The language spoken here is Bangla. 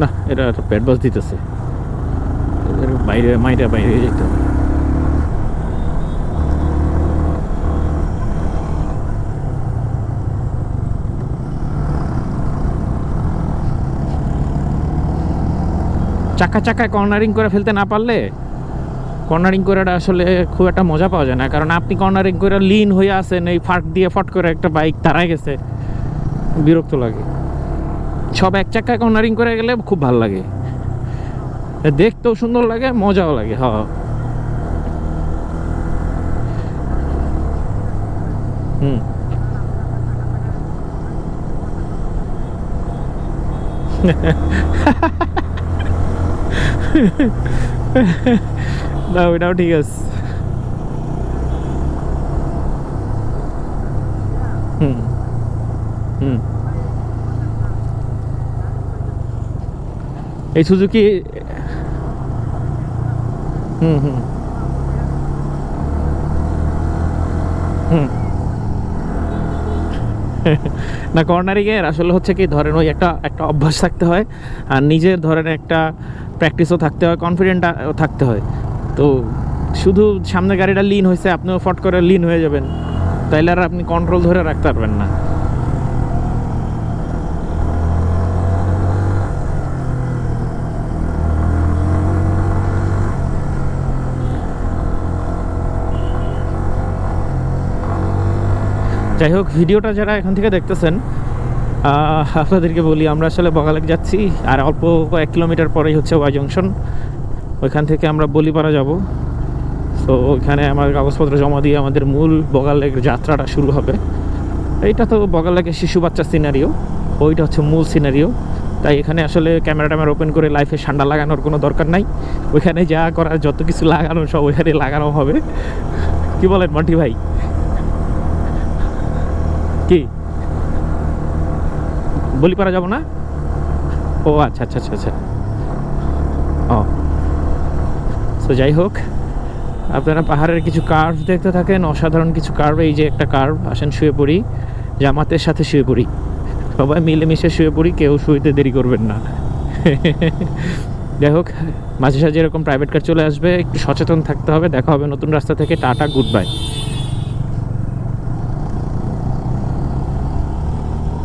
না, এটা একটা পেট বাস দিতেছে। বাইরে মাইটা বাইরে যেতে হবে। চাকা চাকায় কর্নারিং করে ফেলতে না পারলে কর্নারিং করে আসলে খুব একটা মজা পাওয়া যায় না। কারণ আপনি কর্নারিং করে লিন হয়ে আসেন এই ফাঁক দিয়ে ফট করে একটা বাইক তারাই গেছে। বিরক্ত লাগে। সব এক চাকায় কর্নারিং করে গেলে খুব ভালো লাগে। দেখতেও সুন্দর লাগে, মজাও লাগে হ হুম। না, ওইটাও ঠিক আছে। হুম হুম। এই সুজুকি হুম হুম। হুম। না কর্নারিংয়ের আসলে হচ্ছে কি, ধরেন ওই একটা একটা অভ্যাস থাকতে হয়, আর নিজের ধরেন একটা প্র্যাকটিসও থাকতে হয় কনফিডেন্ট থাকতে হয়। তো শুধু সামনে গাড়িটা লিন হয়েছে আপনিও ফট করে লিন হয়ে যাবেন। তাইলে আর আপনি কন্ট্রোল ধরে রাখতে পারবেন না। যাই হোক, ভিডিওটা যারা এখান থেকে দেখতেছেন আপনাদেরকে বলি, আমরা আসলে বগালেক যাচ্ছি, আর অল্প কয়েক কিলোমিটার পরেই হচ্ছে ওয়াই জংশন। ওইখান থেকে আমরা বলিপাড়া যাব। তো ওইখানে আমার কাগজপত্র জমা দিয়ে আমাদের মূল বগালেক যাত্রাটা শুরু হবে। এইটা তো বগালেকের শিশু বাচ্চা সিনারিও ওইটা হচ্ছে মূল সিনারিও তাই এখানে আসলে ক্যামেরা ট্যামেরা ওপেন করে লাইফে ঠান্ডা লাগানোর কোনো দরকার নাই। ওইখানে যা করার, যত কিছু লাগানো, সব ওইখানে লাগানো হবে। কি বলেন, মন্টি ভাই? কি? বলিপাড়া যাব না? ও আচ্ছা আচ্ছা আচ্ছা আচ্ছা। ও। সো যাই হোক, আপনারা পাহাড়ের কিছু কার্ভ দেখতে থাকেন, অসাধারণ কিছু কার্ভ এই যে একটা কার্ভ আসেন শুয়ে পড়ি, জামাতের সাথে শুয়ে পড়ি। সবাই মিলেমিশে শুয়ে পড়ি, কেউ শুইতে দেরি করবেন না। যাই হোক, মাঝে সাঝে এরকম প্রাইভেট কার চলে আসবে, একটু সচেতন থাকতে হবে, দেখা হবে নতুন রাস্তা থেকে, টাটা গুড বাই